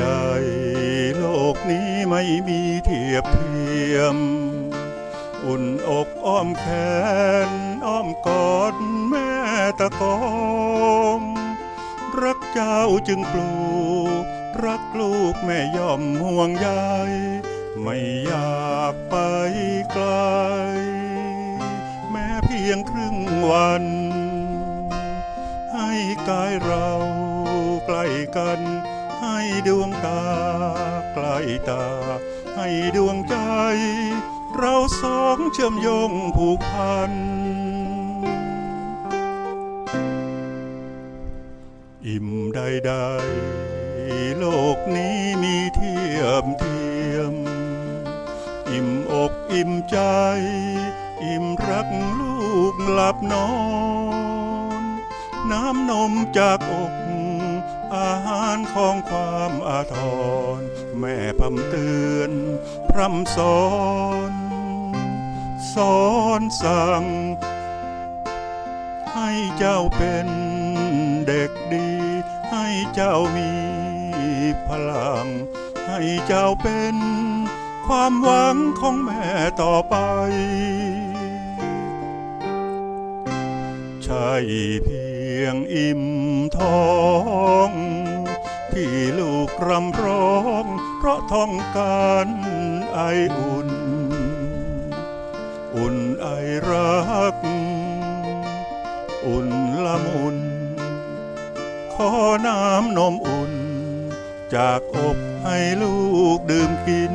ใดๆโลกนี้ไม่มีเทียบเทียม อุ่นอกอ้อมแขนอ้อมกอดแม่ตะกองรักเจ้าจึงปลูก รักลูกแม่ย่อมห่วงใยไม่อยากไปไกล แม้เพียงครึ่งวัน ให้กายเราใกล้กัน ให้ดวงตาใกล้ตา ให้ดวงใจ เราสองเชื่อมโยงผูกพัน อิ่มใดๆโลกนี้มีเทียมเทียม อิ่มอกอิ่มใจ อิ่มรักลูกหลับนอน น้ำนมจากอก อาหารของความอาทร แม่พำเตือนพร่ำสอน สอนสั่ง ให้เจ้าเป็นเด็กดี ให้เจ้ามีพลัง ให้เจ้าเป็นความหวังของแม่ต่อไป ใช่เพียงอิ่มท้อง ที่ลูกรำร้อง เพราะท้องการไออุ่น อุ่นไอรัก อุ่นละมุน ขอน้ำนมอุ่น จากอกให้ลูกดื่มกิน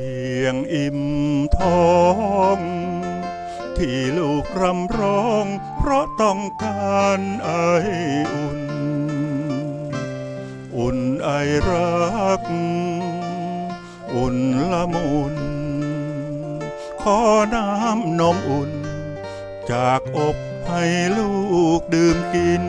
่ ยงอิ่มท้อง ที่ลูกรำร้อง เพราะต้องการไออุ่น อุ่นไอรัก อุ่นละมุน ขอน้ำนมอุ่น จากอกให้ลูกดื่มกิน